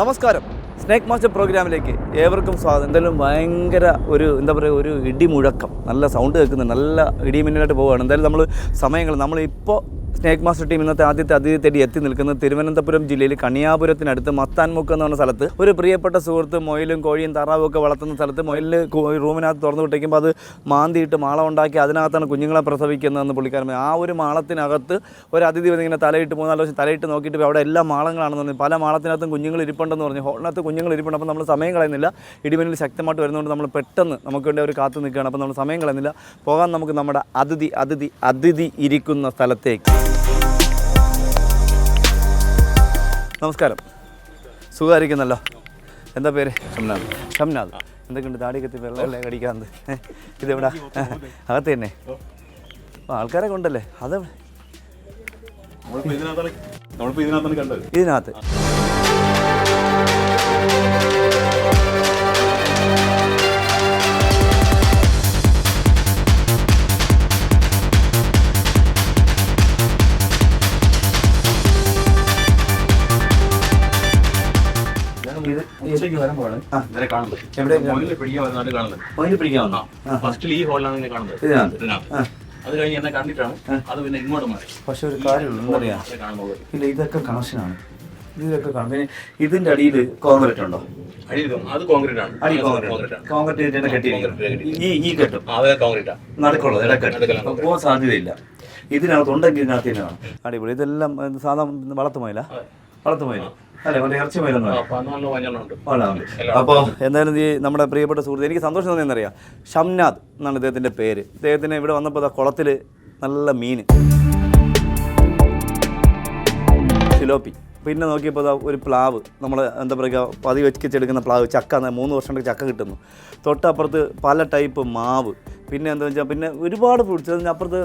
നമസ്കാരം. Snake master പ്രോഗ്രാമിലേക്ക് ഏവർക്കും സ്വാഗതം. എന്തായാലും ഭയങ്കര ഒരു എന്താ പറയുക ഒരു ഇടിമുഴക്കം. നല്ല സൗണ്ട് കേൾക്കുന്നത് നല്ല ഇടിമിന്നലായിട്ട് പോവുകയാണ്. എന്തായാലും നമ്മൾ സമയങ്ങൾ നമ്മളിപ്പോൾ സ്നേക്ക് മാസ്റ്റർ ടീം ഇന്നത്തെ ആദ്യത്തെ അതിഥി തേടി എത്തി നിൽക്കുന്നത് തിരുവനന്തപുരം ജില്ലയിൽ കണിയാപുരത്തിനടുത്ത് മത്താൻമുക്ക് എന്ന് പറഞ്ഞ സ്ഥലത്ത്. ഒരു പ്രിയപ്പെട്ട സുഹൃത്ത് മൊയിലും കോഴിയും താറാവും ഒക്കെ വളർത്തുന്ന സ്ഥലത്ത് മൊയിലിൽ റൂമിനകത്ത് തുറന്നു വിട്ടേക്കുമ്പോൾ അത് മാന്തിയിട്ട് മാളം ഉണ്ടാക്കി അതിനകത്താണ് കുഞ്ഞുങ്ങളെ പ്രസവിക്കുന്നതെന്ന് പുള്ളിക്കാരൻ ആ ഒരു മാളത്തിനകത്ത് ഒരു അതിഥി വന്ന് ഇങ്ങനെ തലയിട്ട് മൂന്നാൽ ദിവസം തലയിട്ട് നോക്കിയിട്ട് അവിടെ എല്ലാ മാളങ്ങളാണെന്ന് പറഞ്ഞു. പല മാളത്തിനകത്തും കുഞ്ഞുങ്ങൾ ഇരിപ്പുണ്ടെന്ന് പറഞ്ഞു. ഹോളിനകത്ത് കുഞ്ഞുങ്ങൾ ഇരിപ്പുണ്ട്. അപ്പോൾ നമ്മൾ സമയം കളയുന്നില്ല. ഇടിമിന്നൽ ശക്തമായിട്ട് വരുന്നതുകൊണ്ട് നമ്മൾ പെട്ടെന്ന് നമുക്ക് വേണ്ടി അവർ കാത്തു നിൽക്കുകയാണ്. അപ്പോൾ നമ്മൾ സമയം കളയുന്നില്ല. പോകാൻ നമുക്ക് നമ്മുടെ അതിഥി അതിഥി അതിഥി ഇരിക്കുന്ന സ്ഥലത്തേക്ക്. നമസ്കാരം. സുഖമായിരിക്കുന്നല്ലോ. എന്താ പേര്? ഷംനാഥ് ഷംനാഥ് എന്തൊക്കെയുണ്ട്? താടി കത്തി വെള്ളമല്ലേ കടിക്കാന്ത് ഇതെവിടാ? അകത്ത് തന്നെ. ആൾക്കാരെ കൊണ്ടല്ലേ? അത് ഇതിനകത്ത്. ഇതിനെ കാണുന്നത്. എവിടെ? മൊയിലിനെ പിടിക്കാൻ വരുന്നതായിട്ട് കാണുന്നത്. മൊയിൽ പിടിക്കാൻ വന്നോ ഫസ്റ്റിൽ ഈ ഹോളിലാണ് ഇതിനെ കാണുന്നത്. ഇതിനകത്ത്? അത് കഴിഞ്ഞ് എന്നെ കണ്ടിട്ടാണ് അത് പിന്നെ ഇങ്ങോട്ട് മാറി. പക്ഷെ ഒരു കാര്യം എന്തറിയാം ഇല്ല ഇതൊക്കെ കണക്ഷനാണ് ഇതിലൊക്കെ കാണും. പിന്നെ ഇതിന്റെ അടിയിൽ കോൺക്രീറ്റ് ഉണ്ടോ? അത് കോൺക്രീറ്റ് ആണ്. അടി കോൺക്രീറ്റ് ഈ ഈ കെട്ടും. ആ, അത് കോൺക്രീറ്റ് ആണ്. നടക്കുള്ളത് ഇടക്കെട്ട് നടുക്കെല്ലാം പോകാൻ സാധ്യതയില്ല. ഇതിനകത്ത് ഉണ്ടെങ്കിൽ ഇതിനകത്ത് തന്നെ അടിപൊളി. ഇതെല്ലാം സാധാരണ സാധാ വളർത്തുമയില? വളർത്തുമയില? അപ്പോൾ എന്തായാലും ഈ നമ്മുടെ പ്രിയപ്പെട്ട സുഹൃത്ത് എനിക്ക് സന്തോഷം തോന്നിയെന്നറിയാം. ഷംനാഥ് എന്നാണ് ഇദ്ദേഹത്തിന്റെ പേര്. ഇദ്ദേഹത്തിന് ഇവിടെ വന്നപ്പോൾ കുളത്തിൽ നല്ല മീൻ സിലോപ്പി. പിന്നെ നോക്കിയപ്പോൾ ദാ ഒരു പ്ലാവ്. നമ്മൾ എന്താ പറയുക പതി വെച്ചെടുക്കുന്ന പ്ലാവ് ചക്ക മൂന്ന് വർഷം കൊണ്ട് ചക്ക കിട്ടുന്നു. തൊട്ടപ്പുറത്ത് പല ടൈപ്പ് മാവ്. പിന്നെ എന്താ വെച്ചാൽ പിന്നെ ഒരുപാട് ഫ്രൂട്ട്സ് അപ്പുറത്ത്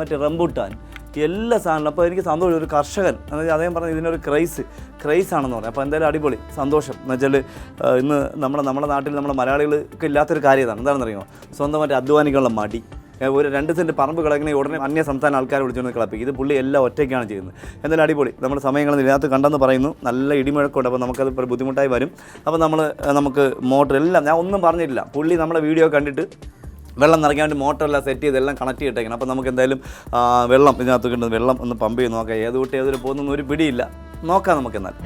മറ്റേ റംബുട്ടാൻ. എല്ലാ സാധനങ്ങളും. അപ്പോൾ എനിക്ക് സന്തോഷം. ഒരു കർഷകൻ അതായത് അദ്ദേഹം പറഞ്ഞു ഇതിനൊരു ക്രൈസ് ക്രൈസ് ആണെന്ന് പറഞ്ഞു. അപ്പോൾ എന്തായാലും അടിപൊളി സന്തോഷം. എന്ന് വെച്ചാൽ ഇന്ന് നമ്മുടെ നമ്മുടെ നാട്ടിൽ നമ്മുടെ മലയാളികൾക്ക് ഇല്ലാത്തൊരു കാര്യം ഇതാണ്. എന്താണെന്നറിയുമോ? സ്വന്തമായിട്ട് അധ്വാനിക്കാനുള്ള മടി. ഒരു രണ്ട് സെന്റ് പറമ്പ് കിടക്കണേ ഉടനെ അന്യ സംസ്ഥാന ആൾക്കാർ വിളിച്ചുകൊണ്ട് കളപ്പിക്കും. ഇത് പുള്ളി എല്ലാം ഒറ്റയ്ക്കാണ് ചെയ്യുന്നത്. എന്തായാലും അടിപൊളി. നമ്മുടെ സമയങ്ങളിൽ ഇതിനകത്ത് കണ്ടെന്ന് പറയുന്നു. നല്ല ഇടിമുഴക്കമുണ്ട്. അപ്പോൾ നമുക്കത് ബുദ്ധിമുട്ടായി വരും. അപ്പോൾ നമ്മൾ നമുക്ക് മോട്ടർ എല്ലാം ഞാൻ ഒന്നും പറഞ്ഞിട്ടില്ല. പുള്ളി നമ്മുടെ വീഡിയോ കണ്ടിട്ട് വെള്ളം നിറയ്ക്കാൻ വേണ്ടി മോട്ടറെല്ലാം സെറ്റ് ചെയ്ത് എല്ലാം കണക്ട് ചെയ്തിട്ടേക്കണം. അപ്പോൾ നമുക്ക് എന്തായാലും വെള്ളം ഇതിനകത്ത് കിട്ടുന്നത് വെള്ളം ഒന്ന് പമ്പ് ചെയ്ത് നോക്കാം. ഏത് കുട്ടി ഏതൊരു പോകുന്നൊന്നും ഒരു പിടിയില്ല. നോക്കാം നമുക്ക് എന്നാൽ.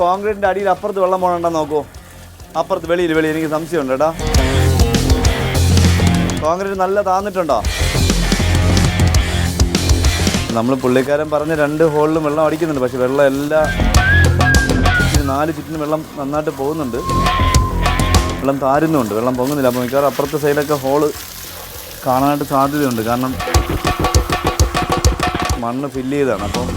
കോൺക്രീറ്റിന്റെ അടിയിൽ അപ്പുറത്ത് വെള്ളം പോകണ്ട നോക്കൂ. അപ്പുറത്ത് വെളിയിൽ വെളിയിൽ. എനിക്ക് സംശയമുണ്ട് കേട്ടോ. കോൺക്രീറ്റ് നല്ല താന്നിട്ടുണ്ടോ? നമ്മൾ പുള്ളിക്കാരൻ പറഞ്ഞ രണ്ട് ഹോളിലും വെള്ളം അടിക്കുന്നുണ്ട്. പക്ഷെ വെള്ളം എല്ലാ നാല് ചുറ്റിനും വെള്ളം നന്നായിട്ട് പോകുന്നുണ്ട്. വെള്ളം താരുന്നുണ്ട്. വെള്ളം പൊങ്ങുന്നില്ല. അപ്പോൾ മിക്കവാറും അപ്പുറത്തെ സൈഡൊക്കെ ഹോൾ കാണാനായിട്ട് സാധ്യതയുണ്ട്. കാരണം മണ്ണ് ഫില്ല് ചെയ്താണ് അപ്പം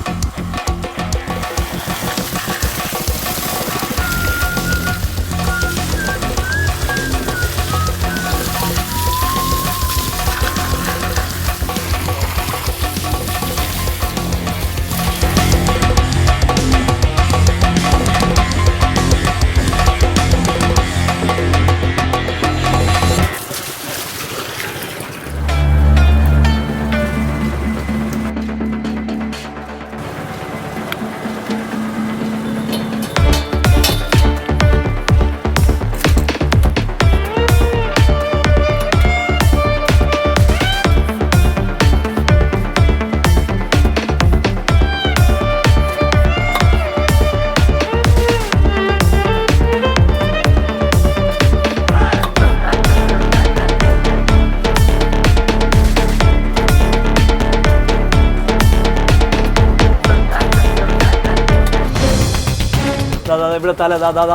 له تعالى ده ده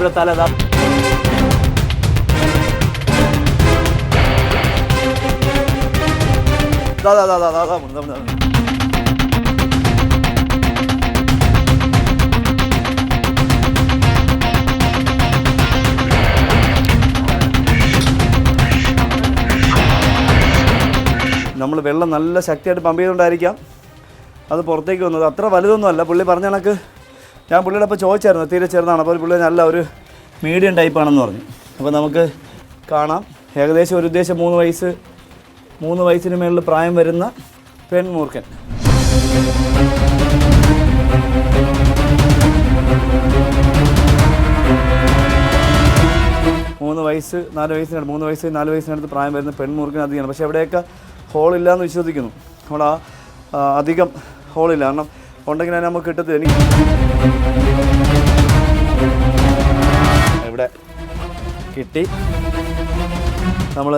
ده تعالى ده لا لا لا لا لا لا നമ്മൾ വെള്ളം നല്ല ശക്തിയായിട്ട് പമ്പ് ചെയ്തുകൊണ്ടായിരിക്കാം. അത് പുറത്തേക്ക് വന്നത്. അത്ര വലുതൊന്നും അല്ല പുള്ളി പറഞ്ഞ കണക്ക് ഞാൻ പുള്ളിയുടെ അപ്പോൾ ചോദിച്ചായിരുന്നു. തീരെ ചെറുതാണ്. അപ്പോൾ പുള്ളി നല്ല ഒരു മീഡിയം ടൈപ്പാണെന്ന് പറഞ്ഞു. അപ്പോൾ നമുക്ക് കാണാം. ഏകദേശം ഒരു ഉദ്ദേശം മൂന്ന് വയസ്സ് മൂന്ന് വയസ്സിന് മേളിൽ പ്രായം വരുന്ന പെൺമൂർക്കൻ മൂന്ന് വയസ്സ് നാല് വയസ്സിനടുത്ത് മൂന്ന് വയസ്സ് നാല് വയസ്സിനടുത്ത് പ്രായം വരുന്ന പെൺമൂർക്കൻ അധികമാണ് പക്ഷേ എവിടെയൊക്കെ ഹോളില്ല എന്ന് വിശ്വസിക്കുന്നു. നമ്മൾ ആ അധികം ഹോളില്ല. കാരണം ഉണ്ടെങ്കിൽ അതിനെ നമുക്ക് കിട്ടത്തില്ല. എനിക്ക് ഇവിടെ കിട്ടി. നമ്മൾ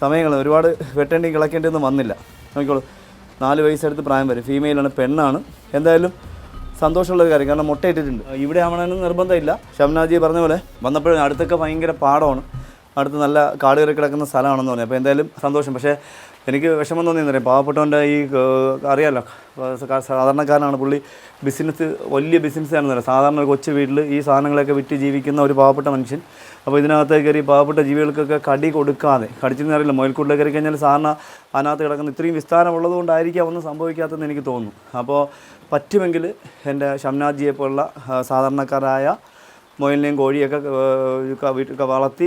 സമയങ്ങൾ ഒരുപാട് വെട്ടേണ്ടി കിളക്കേണ്ടിയൊന്നും വന്നില്ല. നോക്കിക്കോളൂ. നാല് വയസ്സെടുത്ത് പ്രായം വരും. ഫീമെയിലാണ് പെണ്ണാണ്. എന്തായാലും സന്തോഷമുള്ള ഒരു കാര്യം. കാരണം മുട്ടയിട്ടിട്ടുണ്ട് ഇവിടെ ആവണമെന്ന് നിർബന്ധമില്ല. ഷംനാജി പറഞ്ഞ പോലെ വന്നപ്പോഴും അടുത്തൊക്കെ ഭയങ്കര പാടമാണ്. അടുത്ത് നല്ല കാട് കിടക്കുന്ന സ്ഥലമാണെന്ന് പറഞ്ഞു. അപ്പോൾ എന്തായാലും സന്തോഷം. പക്ഷേ എനിക്ക് വിഷമം തോന്നിയെന്ന് പറയാം. പാവപ്പെട്ടവന്റെ ഈ അറിയാമല്ലോ സാധാരണക്കാരനാണ് പുള്ളി. ബിസിനസ് വലിയ ബിസിനസ്സാണെന്ന് പറയാം. സാധാരണ ഒരു കൊച്ചു വീട്ടിൽ ഈ സാധനങ്ങളൊക്കെ വിറ്റ് ജീവിക്കുന്ന ഒരു പാവപ്പെട്ട മനുഷ്യൻ. അപ്പോൾ ഇതിനകത്ത് കയറി പാവപ്പെട്ട ജീവികൾക്കൊക്കെ കടി കൊടുക്കാതെ കടിച്ചെന്ന് അറിയില്ല മുയൽക്കൂട്ടിൽ കയറി കഴിഞ്ഞാൽ സാധാരണ അതിനകത്ത് കിടക്കുന്ന ഇത്രയും വിസ്താരമുള്ളത് കൊണ്ടായിരിക്കാം ഒന്നും സംഭവിക്കാത്തതെന്ന് എനിക്ക് തോന്നുന്നു. അപ്പോൾ പറ്റുമെങ്കിൽ എന്റെ ഷംനാഥ്ജിയെ പോലുള്ള സാധാരണക്കാരായ മുയലിനെയും കോഴിയൊക്കെ വീട്ടിൽ വളർത്തി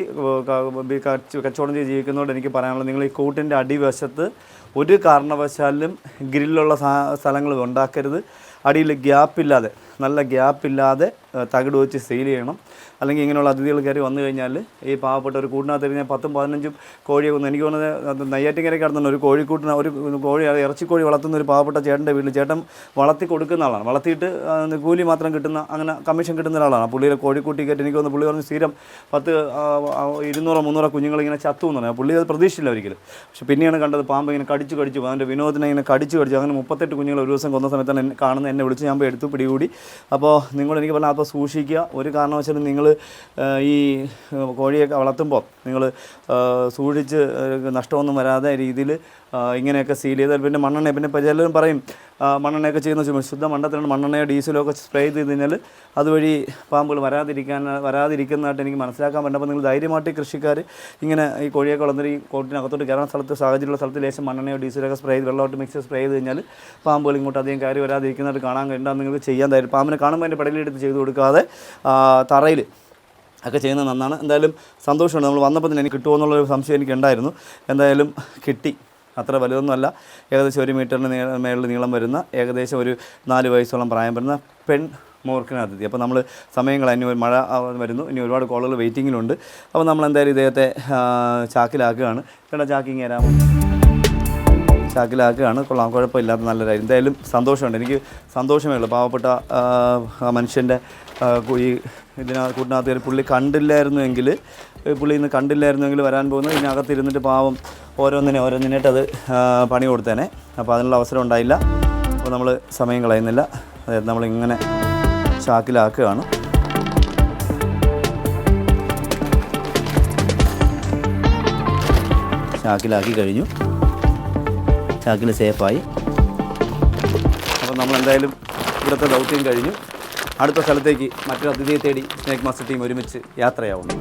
കച്ചവടം ചെയ്ത് ജീവിക്കുന്നതുകൊണ്ട് എനിക്ക് പറയാനുള്ളത് നിങ്ങൾ ഈ കൂട്ടിന്റെ അടിവശത്ത് ഒരു കാരണവശാലും ഗ്രില്ലുള്ള സ്ഥലങ്ങൾ ഉണ്ടാക്കരുത്. അടിയിൽ ഗ്യാപ്പില്ലാതെ നല്ല ഗ്യാപ്പില്ലാതെ തകിട് വെച്ച് സീൽ ചെയ്യണം. അല്ലെങ്കിൽ ഇങ്ങനെയുള്ള അതിഥികൾ കയറി വന്നു കഴിഞ്ഞാൽ ഈ പാവപ്പെട്ട ഒരു കൂടിനകത്ത് കഴിഞ്ഞാൽ പത്തും പതിനഞ്ചും കോഴിയെ കൊന്നു. എനിക്ക് തോന്നുന്നത് നെയ്യാറ്റിങ്ങരെ കിടന്നുണ്ട് ഒരു കോഴിക്കൂട്ടിന് ഒരു കോഴി ഇറച്ചിക്കോഴി വളർത്തുന്ന ഒരു പാവപ്പെട്ട ചേട്ടന്റെ വീട്ടിൽ ചേട്ടൻ വളർത്തി കൊടുക്കുന്ന ആളാണ്. വളർത്തിയിട്ട് കൂലി മാത്രം കിട്ടുന്ന അങ്ങനെ കമ്മീഷൻ കിട്ടുന്ന ഒരാളാണ്. പുള്ളിയുടെ കോഴിക്കൂട്ടി കയറ്റി എനിക്ക് തോന്നുന്നു പുള്ളി പറഞ്ഞ് സ്ഥിരം പത്ത് ഇരുന്നൂറോ മുന്നൂറോ കുഞ്ഞുങ്ങൾ ഇങ്ങനെ ചത്തു എന്ന് പറഞ്ഞു പുള്ളി അത് പ്രതീക്ഷിച്ചില്ല ഒരിക്കലും. പക്ഷെ പിന്നെയാണ് കണ്ടത് പാമ്പ് ഇങ്ങനെ കടിച്ചു കടിച്ചു അതിന്റെ വിനോദത്തിനെ ഇങ്ങനെ കടിച്ചു കടിച്ചു. അങ്ങനെ മുപ്പത്തെട്ട് കുഞ്ഞുങ്ങൾ ഒരു ദിവസം കൊന്ന സമയത്താണ് എന്നെ കാണുന്നത്. എന്നെ വിളിച്ച് ഞാൻ എടുത്തു പിടികൂടി. അപ്പോൾ നിങ്ങൾ എനിക്ക് പറഞ്ഞാൽ അപ്പോൾ സൂക്ഷിക്കുക. ഒരു കാരണവശാലും നിങ്ങൾ ഈ കോഴിയൊക്കെ വളർത്തുമ്പോൾ നിങ്ങൾ സൂക്ഷിച്ച് നഷ്ടമൊന്നും വരാതെ രീതിയിൽ ഇങ്ങനെയൊക്കെ സീൽ ചെയ്താൽ പിന്നെ മണ്ണെണ്ണ പിന്നെ ചിലരും പറയും മണ്ണെണ്ണയൊക്കെ ചെയ്യുന്ന ശുദ്ധ മണ്ടത്തിലാണ് മണ്ണെണ്ണയോ ഡീസലോ ഒക്കെ സ്പ്രേ ചെയ്ത് കഴിഞ്ഞാൽ അതുവഴി പാമ്പുകൾ വരാതിരിക്കാൻ വരാതിരിക്കുന്നതായിട്ട് എനിക്ക് മനസ്സിലാക്കാൻ പറ്റുമ്പോൾ നിങ്ങൾ ധൈര്യമായിട്ട് കൃഷിക്കാർ ഇങ്ങനെ ഈ കോഴിയൊക്കെ വളർന്നിട്ട് ഈ കോട്ടിനകത്തോട്ട് കയറുന്ന സ്ഥലത്ത് സാഹചര്യമുള്ള സ്ഥലത്ത് ലേശം മണ്ണെണ്ണയോ ഡീസലോ ഒക്കെ സ്പ്രേ ചെയ്ത് വെള്ളമായിട്ട് മിക്സ് സ്പ്രേ ചെയ്ത് കഴിഞ്ഞാൽ പാമ്പുകൾ ഇങ്ങോട്ട് അധികം കയറി വരാതിരിക്കുന്നതായിട്ട് കാണാൻ കഴിയുന്നത് നിങ്ങൾക്ക് ചെയ്യാൻ തരും പാമ്പിനെ കാണുമ്പോൾ അതിന്റെ പടലിലെടുത്ത് ചെയ്ത് കൊടുക്കാതെ തറയിൽ ഒക്കെ ചെയ്യുന്നത് നന്നാണ്. എന്തായാലും സന്തോഷമുണ്ട് നമ്മൾ വന്നപ്പോൾ തന്നെ എനിക്ക് കിട്ടുമോ എന്നുള്ളൊരു സംശയം എനിക്ക് ഉണ്ടായിരുന്നു എന്തായാലും കിട്ടി. അത്ര വലുതൊന്നുമല്ല. ഏകദേശം ഒരു മീറ്ററിന് നീ മേളിൽ നീളം വരുന്ന ഏകദേശം ഒരു നാല് വയസ്സോളം പ്രായം വരുന്ന പെൺ മോർക്കിനകത്തെത്തി അപ്പോൾ നമ്മൾ സമയങ്ങൾ ഇനി ഒരു മഴ വരുന്നു. ഇനി ഒരുപാട് കോളുകൾ വെയിറ്റിങ്ങിലുണ്ട്. അപ്പോൾ നമ്മൾ എന്തായാലും ഇദ്ദേഹത്തെ ചാക്കിലാക്കുകയാണ്. ചേട്ടാ ചാക്കിങ് തരാമോ? ചാക്കിലാക്കുകയാണ്. കൊള്ളാം കുഴപ്പമില്ലാത്ത നല്ലതായി എന്തായാലും സന്തോഷമുണ്ട്. എനിക്ക് സന്തോഷമേ ഉള്ളൂ. പാവപ്പെട്ട മനുഷ്യന്റെ ഈ ഇതിന കൂട്ടിനകത്ത് കയറി പുള്ളി കണ്ടില്ലായിരുന്നുവെങ്കിൽ എങ്കിൽ പുള്ളി ഇന്ന് കണ്ടില്ലായിരുന്നുവെങ്കിൽ വരാൻ പോകുന്നത് ഇതിനകത്തിരുന്നിട്ട് പാവം ഓരോന്നിനെ ഓരോന്നിനായിട്ട് അത് പണി കൊടുത്തേനെ. അപ്പോൾ അതിനുള്ള അവസരം ഉണ്ടായില്ല. അപ്പോൾ നമ്മൾ സമയം കളയുന്നില്ല. അതായത് നമ്മളിങ്ങനെ ചാക്കിലാക്കുകയാണ്. ചാക്കിലാക്കി കഴിഞ്ഞു. ചാക്കിൽ സേഫായി. അപ്പോൾ നമ്മൾ എന്തായാലും ഇവിടുത്തെ ദൗത്യം കഴിഞ്ഞു. അടുത്ത സ്ഥലത്തേക്ക് മറ്റൊരു അതിഥിയെ തേടി സ്നേക്ക് മാസ്റ്റർ ടീം ഒരുമിച്ച് യാത്രയാവുന്നു.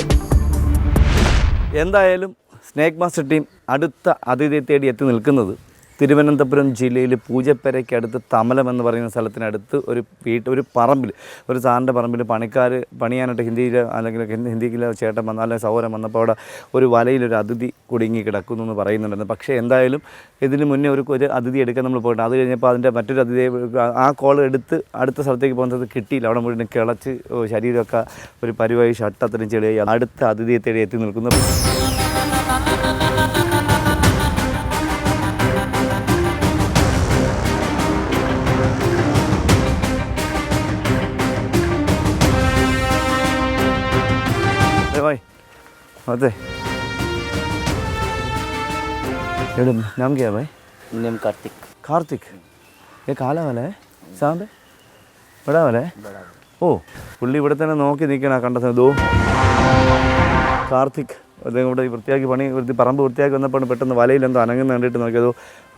എന്തായാലും സ്നേക്ക് മാസ്റ്റർ ടീം അടുത്ത അതിഥിയെ തേടി എത്തി നിൽക്കുന്നത് തിരുവനന്തപുരം ജില്ലയിൽ പൂജപ്പരയ്ക്കടുത്ത് തമലം എന്ന് പറയുന്ന സ്ഥലത്തിനടുത്ത് ഒരു വീട്ട് ഒരു പറമ്പിൽ ഒരു സാറിന്റെ പറമ്പിൽ പണിക്കാർ പണിയാനായിട്ട് ഹിന്ദിയിൽ അല്ലെങ്കിൽ ഹിന്ദി- ഹിന്ദിയിലെ ചേട്ടൻ വന്ന അല്ലെങ്കിൽ സൗരം വന്നപ്പോൾ അവിടെ ഒരു വലയിലൊരു അതിഥി കുടുങ്ങി കിടക്കുന്നു എന്ന് പറയുന്നുണ്ടായിരുന്നു. പക്ഷേ എന്തായാലും ഇതിന് മുന്നേ ഒരു ഒരു അതിഥി എടുക്കാൻ നമ്മൾ പോയിട്ട് അത് കഴിഞ്ഞപ്പോൾ അതിന്റെ മറ്റൊരു അതിഥിയെ ആ കോൾ എടുത്ത് അടുത്ത സ്ഥലത്തേക്ക് പോകുന്നത് കിട്ടിയില്ല. അവിടെ മുഴുവൻ കിളച്ച് ശരീരമൊക്കെ ഒരു പരിവായി ഷട്ടത്തിനും ചെളിയായി. അടുത്ത അതിഥിയെ തേടി എത്തി നിൽക്കുന്നു. होते एडम नाम क्या है भाई नेम कार्तिक कार्तिक ये काला वाला है सांप है बड़ा वाला है ഓ പുള്ളി ഇവിടെ തന്നെ നോക്കി നിൽക്കണ കണ്ടത് ദോ കാർത്തിക് അദ്ദേഹം ഇവിടെ വൃത്തിയാക്കി പണി വൃത്തി പറമ്പ് വൃത്തിയാക്കി വന്നപ്പോൾ പെട്ടെന്ന് വലയിൽ എന്തോ അനങ്ങുന്ന കണ്ടിട്ട് നോക്കിയതോ.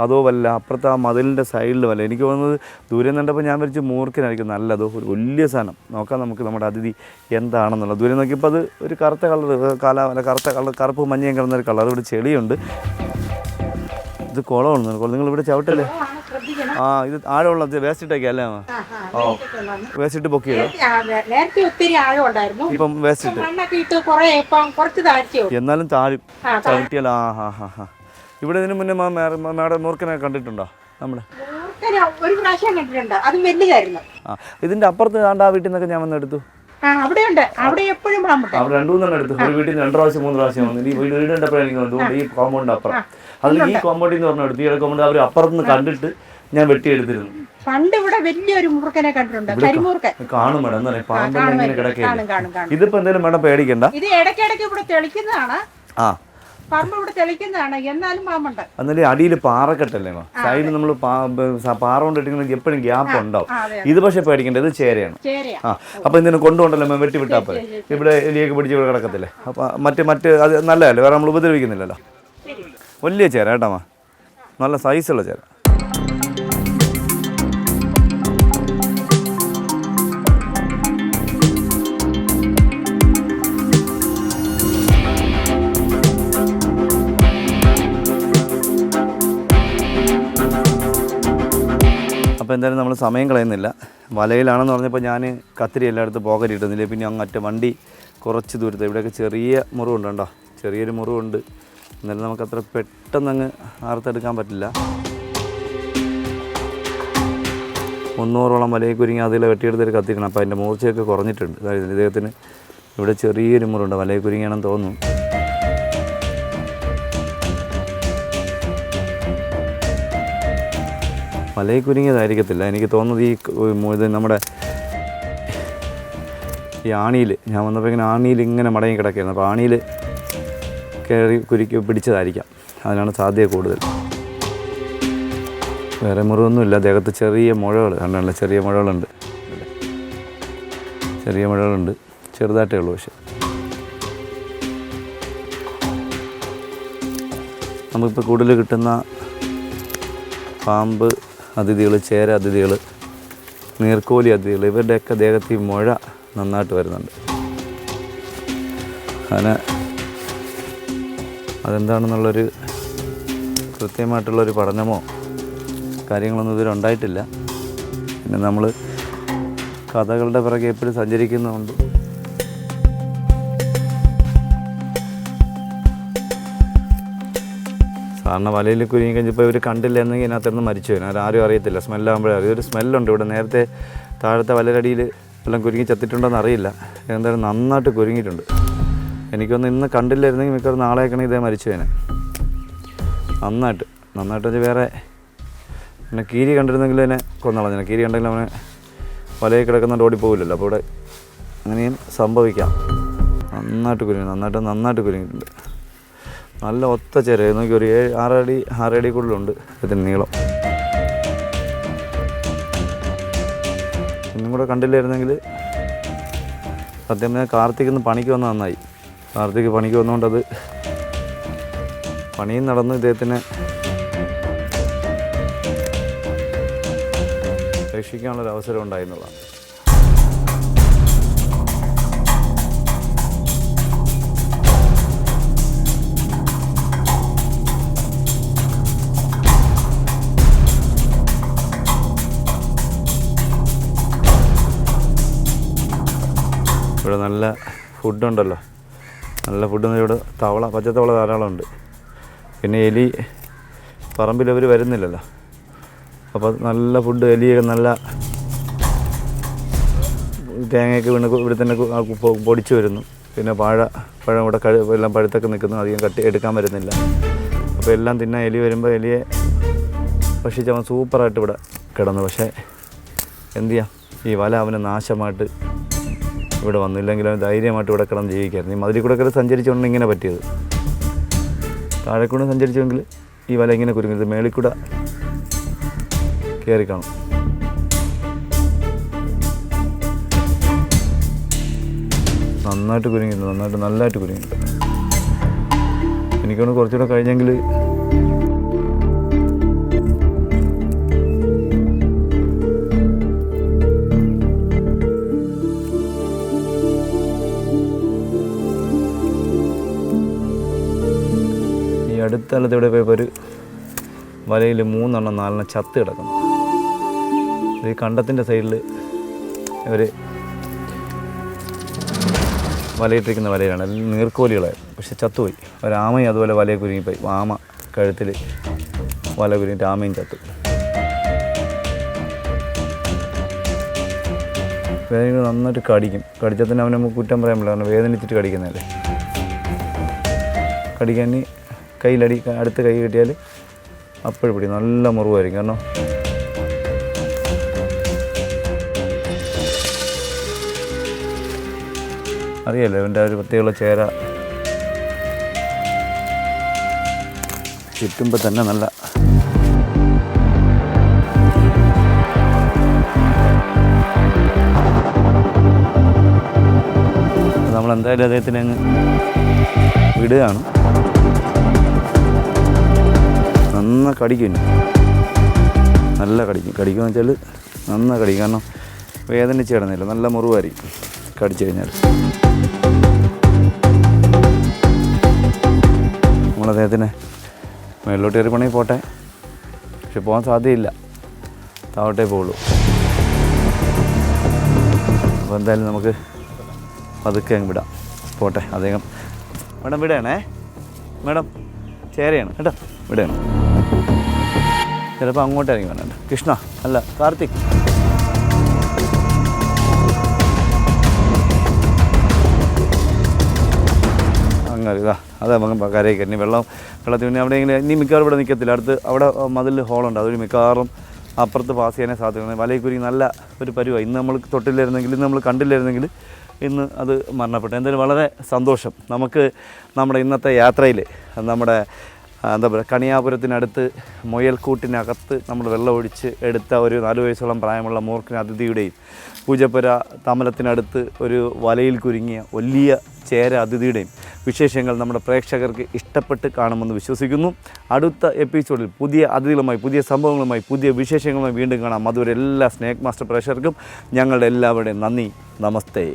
അതോ വല്ല അപ്പുറത്ത് ആ മതിലിന്റെ സൈഡിൽ വല്ല. എനിക്ക് തോന്നുന്നത് ദൂരെ കണ്ടപ്പോൾ ഞാൻ വിളിച്ച് മൂർഖനായിരിക്കും. നല്ലതോ. ഒരു വലിയ സാധനം. നോക്കാം നമുക്ക് നമ്മുടെ അതിഥി എന്താണെന്നുള്ളത്. ദൂരെ നോക്കിയപ്പോൾ അത് ഒരു കറുത്ത കളർ കാല വല്ല കറുത്ത കളർ കറുപ്പ് മഞ്ഞയും കിടന്ന ഒരു കളർ ഇവിടെ ചെളിയുണ്ട്. ഇത് കുളമാണ് കുളം നിങ്ങൾ ഇവിടെ ചവിട്ടല്ലേ? ആ ഇത് ആഴമുള്ള വേസ്റ്റ് ഇട്ടേക്കാം അല്ലേ അമ്മ? ആ, ആ, നേരത്തെ കൊള്ളാന്ന്. വേസ്റ്റ് ഇട്ട് പൊക്കിയോ നേരത്തെ ഒത്തിരി ആഴം ഉണ്ടായിരുന്നു. ഇപ്പം വേസ്റ്റ് ഇട്ട് മണ്ണൊക്കെ ഇട്ട് കുറെ ഇപ്പം കുറച്ച് താഴ്ചയോ എന്നാലും താഴും ചവിട്ടിയാൽ ആ ഹാ ഹാ ഹാ ഇവിടെ ഇതിനു മുന്നേ മാഡം മേ- മേ- മേഡം മൂർഖനെ കണ്ടിട്ടുണ്ടോ? നമ്മുടെ ഒരു പ്രാവശ്യം കണ്ടിട്ടുണ്ട്. അതും ആ ഇതിന്റെ അപ്പുറത്ത് ആണ്ട് ആ വീട്ടിൽ നിന്നൊക്കെ ഞാൻ വന്ന് എടുത്തു. ആ അവിടെ എപ്പോഴും അവിടെ രണ്ടു മൂന്നെണ്ണം എടുത്തു. ഒരു വീട്ടിൽ നിന്ന് രണ്ട് പ്രാവശ്യം മൂന്ന് പ്രാവശ്യം വന്നു. ഈ വീട് വീട് കണ്ടപ്പോഴാണ് എനിക്ക് തോന്നുന്നത്. ഈ കോമ്പൗണ്ട് അപ്പുറം. അതിൽ ഈ കോമ്പൗണ്ടിൽ നിന്ന് പറഞ്ഞു ഈ കോമ്പൗണ്ട് അവർ അപ്പുറത്ത് നിന്ന് കണ്ടിട്ട് ഞാൻ വെട്ടിയെടുത്തിരുന്നു. പണ്ട് ഇവിടെ വലിയൊരു മൂർഖനെ കണ്ടിട്ടുണ്ട്. കരിമൂർഖൻ കാണും മേഡം എന്താ പറയുക പാമ്പ് ഇങ്ങനെ കാണും ഇതിപ്പോ എന്തായാലും മേഡം പേടിക്കണ്ട. ഇത് ഇടയ്ക്കിടയ്ക്ക് ഇവിടെ തെളിക്കുന്നതാണ്. ആ. പറമ്പ് ഇവിടെ തെളിക്കുന്നതാണ്. എന്നാലും പാമ്പുണ്ട്. എന്നാലും അടിയിൽ പാറക്കെട്ടല്ലേ സൈഡിൽ നമ്മൾ പാറ കൊണ്ട് എപ്പോഴും ഗ്യാപ്പ് ഉണ്ടാവും. ഇത് പക്ഷേ പേടിക്കേണ്ട ഇത് ചേരയാണ്. ചേരയാ ആ അപ്പൊ ഇതിനെ കൊണ്ടുപോകണ്ടല്ലോ മാം വെട്ടി വിട്ടാൽ പോലെ ഇവിടെ എലിയൊക്കെ പിടിച്ച് ഇവിടെ കിടക്കത്തില്ലേ? അപ്പൊ മറ്റ് മറ്റ് അത് നല്ലതല്ലേ? വേറെ നമ്മൾ ഉപദ്രവിക്കുന്നില്ലല്ലോ. വലിയ ചേര കേട്ടോ നല്ല സൈസുള്ള ചേര. എന്തായാലും നമ്മൾ സമയം കളയുന്നില്ല. വലയിലാണെന്ന് പറഞ്ഞപ്പോൾ ഞാൻ കത്തിരി എല്ലായിടത്തും പോകരി ഇട്ടുന്നില്ല പിന്നെ അങ്ങറ്റ വണ്ടി കുറച്ച് ദൂരത്ത് ഇവിടെയൊക്കെ ചെറിയ മുറിവുണ്ട് കേട്ടോ ചെറിയൊരു മുറിവുണ്ട്. എന്നാലും നമുക്കത്ര പെട്ടെന്ന് അങ്ങ് ആർത്തെടുക്കാൻ പറ്റില്ല. മുന്നൂറോളം വലയെ കുരുങ്ങി അതിൽ വെട്ടിയെടുത്തൊരു കത്തിക്കണം അപ്പോൾ അതിന്റെ മൂർച്ചയൊക്കെ കുറഞ്ഞിട്ടുണ്ട്. ഇദ്ദേഹത്തിന് ഇവിടെ ചെറിയൊരു മുറിവുണ്ട്. വലയെ കുരുങ്ങിയാണെന്ന് തോന്നുന്നു. വലയെ കുരുങ്ങിയതായിരിക്കത്തില്ല. എനിക്ക് തോന്നുന്നത് ഈ ഇത് നമ്മുടെ ഈ ആണിയിൽ ഞാൻ വന്നപ്പോൾ ഇങ്ങനെ ആണിയിൽ ഇങ്ങനെ മടങ്ങി കിടക്കുകയായിരുന്നു. അപ്പോൾ ആണിയിൽ കയറി കുരുക്കി പിടിച്ചതായിരിക്കാം. അതിനാണ് സാധ്യത കൂടുതൽ. വേറെ മുറിവൊന്നുമില്ല. അദ്ദേഹത്ത് ചെറിയ മുഴകൾ കണ്ടല്ല ചെറിയ മുഴകളുണ്ട്? ചെറിയ മുഴകളുണ്ട്. ചെറുതായിട്ടേ ഉള്ളൂ പക്ഷേ. നമുക്കിപ്പോൾ കൂടുതൽ കിട്ടുന്ന പാമ്പ് അതിഥികൾ ചേര അതിഥികൾ നീർക്കോലി അതിഥികൾ ഇവരുടെയൊക്കെ ദേഹത്ത് ഈ മുഴ നന്നായിട്ട് വരുന്നുണ്ട്. അങ്ങനെ അതെന്താണെന്നുള്ളൊരു കൃത്യമായിട്ടുള്ളൊരു പഠനമോ കാര്യങ്ങളൊന്നും ഇതുവരെ ഉണ്ടായിട്ടില്ല. പിന്നെ നമ്മൾ കഥകളുടെ പിറകെ എപ്പോഴും സഞ്ചരിക്കുന്നുണ്ട് സാറിന് വലയിൽ കുരുങ്ങി കഴിഞ്ഞപ്പോൾ ഇവർ കണ്ടില്ല എന്നെങ്കിൽ ഇതിനകത്തിരുന്ന് മരിച്ചു വരും അവരാരും അറിയത്തില്ല. സ്മെല്ലാകുമ്പോഴേ അറിയൊരു ഒരു സ്മെല്ലുണ്ട് ഇവിടെ. നേരത്തെ താഴത്തെ വലരടിയിൽ എല്ലാം കുരുങ്ങി ചത്തിട്ടുണ്ടോയെന്ന് അറിയില്ല. എന്തായാലും നന്നായിട്ട് കുരുങ്ങിയിട്ടുണ്ട്. എനിക്കൊന്ന് ഇന്ന് കണ്ടില്ലായിരുന്നെങ്കിൽ മിക്കവാറും നാളെയൊക്കെയാണെങ്കിൽ ഇതേ മരിച്ചു വേനെ നന്നായിട്ട്. നന്നായിട്ട് വെച്ചാൽ വേറെ പിന്നെ കീരി കണ്ടിരുന്നെങ്കിൽ എന്നെ കൊന്നളഞ്ഞു കീരി കണ്ടെങ്കിൽ അവനെ വലയിൽ കിടക്കുന്ന ഓടി പോകില്ലല്ലോ അപ്പോൾ ഇവിടെ അങ്ങനെയും സംഭവിക്കാം. നന്നായിട്ട് കുരുങ്ങി. നന്നായിട്ട് നന്നായിട്ട് കുരുങ്ങിയിട്ടുണ്ട്. നല്ല ഒത്ത ചെറിയ നോക്കി ഒരു ഏഴ് ആറടി ആറടി കൂടുതലുണ്ട് ഇതിന് നീളം. ഇന്നും കൂടെ കണ്ടില്ലായിരുന്നെങ്കിൽ സത്യം കാർത്തിക് ഇന്ന് പണിക്ക് വന്ന നന്നായി. കാർത്തിക് പണിക്ക് വന്നുകൊണ്ട് അത് പണിയും നടന്നു ഇദ്ദേഹത്തിന് രക്ഷിക്കാനുള്ളൊരു അവസരം ഉണ്ടായിരുന്നതാണ് ഇവിടെ നല്ല ഫുഡുണ്ടല്ലോ. നല്ല ഫുഡ് ഇവിടെ തവള പച്ചത്തവള ധാരാളം ഉണ്ട് പിന്നെ എലി പറമ്പിൽ അവർ വരുന്നില്ലല്ലോ. അപ്പോൾ നല്ല ഫുഡ് എലിയൊക്കെ നല്ല തേങ്ങയൊക്കെ വീണ് ഇവിടെ തന്നെ പൊടിച്ചു വരുന്നു. പിന്നെ വാഴ പഴം ഇവിടെ കഴി എല്ലാം പഴുത്തൊക്കെ നിൽക്കുന്നു. അധികം കട്ടി എടുക്കാൻ വരുന്നില്ല. അപ്പോൾ എല്ലാം തിന്നാൻ എലി വരുമ്പോൾ എലിയെ ഭക്ഷിച്ച് അവൻ സൂപ്പറായിട്ട് ഇവിടെ കിടന്നു. പക്ഷേ എന്തു ചെയ്യാം? ഈ വല അവന് നാശമായിട്ട് ഇവിടെ വന്നില്ലെങ്കിൽ അവൻ ധൈര്യമായിട്ട് ഇവിടെ കിടന്ന് ജീവിക്കായിരുന്നു. ഈ മതിൽ കൂടെ കിടന്ന് സഞ്ചരിച്ചുകൊണ്ട് ഇങ്ങനെ പറ്റിയത്. താഴെക്കൂടെ കൂടെ സഞ്ചരിച്ചെങ്കിൽ ഈ വല ഇങ്ങനെ കുരുങ്ങരുത് മേളിൽ കൂടെ കയറി കാണും. നന്നായിട്ട് കുരുങ്ങിയിട്ടുണ്ട് നന്നായിട്ട് നല്ലതായിട്ട് കുരുങ്ങിയിട്ടുണ്ട് എനിക്കൊന്ന് കുറച്ചുകൂടെ കഴിഞ്ഞെങ്കിൽ അടുത്ത കാലത്ത് ഇവിടെ പോയപ്പോൾ ഒരു വലയിൽ മൂന്നെണ്ണം നാലെണ്ണം ചത്ത് കിടക്കുന്നു. ഈ കണ്ടത്തിന്റെ സൈഡിൽ ഇവർ വലയിട്ടിരിക്കുന്ന വലയിലാണ്. നീർക്കോലികളായിരുന്നു പക്ഷെ ചത്തുപോയി. ഒരാമയും അതുപോലെ വലയെ കുരുങ്ങിപ്പോയി ആമ കഴുത്തിൽ വല കുരുങ്ങിയിട്ട് ആമയും ചത്തു. വേദന നന്നായിട്ട് കടിക്കും. കടിച്ചാൽ തന്നെ അവനെ നമുക്ക് കുറ്റം പറയാൻ പറ്റില്ല. കാരണം വേദനിച്ചിട്ട് കടിക്കുന്നതല്ലേ. കടിക്കാൻ കയ്യിലടി അടുത്ത് കൈ കിട്ടിയാൽ അപ്പോഴും പിടി നല്ല മുറിവായിരിക്കും. കാരണം അറിയാലോ ഇവന്റെ ഒരു പ്രത്യേകമുള്ള ചേര കിട്ടുമ്പോൾ തന്നെ നല്ല നമ്മളെന്തായാലും അദ്ദേഹത്തിന് അങ്ങ് വിടുകയാണ്. നന്ന കടിക്കും. നല്ല കടിക്കും. കടിക്കുമെന്ന് വെച്ചാൽ നന്ന കടിക്കും. കാരണം വേദനിച്ച് കിടന്നില്ല നല്ല മുറിവായിരിക്കും കടിച്ചു കഴിഞ്ഞാൽ നമ്മൾ അദ്ദേഹത്തിന് മേളിലോട്ട് കയറി പണി പോട്ടെ. പക്ഷെ പോകാൻ സാധ്യതയില്ല. താവട്ടേ പോകുള്ളൂ അപ്പോൾ എന്തായാലും നമുക്ക് പതുക്കെ അങ്ങ് വിടാം. പോട്ടെ. അദ്ദേഹം മേഡം വിടണേ മേഡം ചേരയാണ് കേട്ടോ? വിടണം ചിലപ്പോൾ അങ്ങോട്ട് ഇറങ്ങി വേണ്ട കൃഷ്ണ അല്ല കാർത്തിക്. അങ്ങനെ ഇതാ അതാ നമുക്ക് കരയ്ക്ക് ഇനി വെള്ളം വെള്ളത്തിൽ പിന്നെ അവിടെ ഇങ്ങനെ ഇനി മിക്കവാറും ഇവിടെ നിൽക്കത്തില്ല അടുത്ത് അവിടെ മതിൽ ഹോളുണ്ട്. അതൊരു മിക്കവാറും അപ്പുറത്ത് പാസ് ചെയ്യാനേ സാധ്യത വലയക്കുരി നല്ല ഒരു പരുവാണ് ഇന്ന് നമ്മൾ തൊട്ടില്ലായിരുന്നെങ്കിൽ ഇന്ന് നമ്മൾ കണ്ടില്ലായിരുന്നെങ്കിൽ ഇന്ന് അത് മരണപ്പെട്ടു. എന്തായാലും വളരെ സന്തോഷം. നമുക്ക് നമ്മുടെ ഇന്നത്തെ യാത്രയിൽ നമ്മുടെ എന്താ പറയുക കണിയാപുരത്തിനടുത്ത് മുയൽക്കൂട്ടിനകത്ത് നമ്മൾ വെള്ളം ഒഴിച്ച് എടുത്ത ഒരു നാല് വയസ്സോളം പ്രായമുള്ള മൂർഖൻ അതിഥിയുടെയും പൂജപ്പുര തമലത്തിനടുത്ത് ഒരു വലയിൽ കുരുങ്ങിയ വലിയ ചേര അതിഥിയുടെയും വിശേഷങ്ങൾ നമ്മുടെ പ്രേക്ഷകർക്ക് ഇഷ്ടപ്പെട്ട് കാണുമെന്ന് വിശ്വസിക്കുന്നു. അടുത്ത എപ്പിസോഡിൽ പുതിയ അതിഥികളുമായി പുതിയ സംഭവങ്ങളുമായി പുതിയ വിശേഷങ്ങളുമായി വീണ്ടും കാണാം. അതുവരെ എല്ലാ സ്നേക് മാസ്റ്റർ പ്രേക്ഷകർക്കും ഞങ്ങളുടെ എല്ലാവരുടെയും നന്ദി. നമസ്തേ.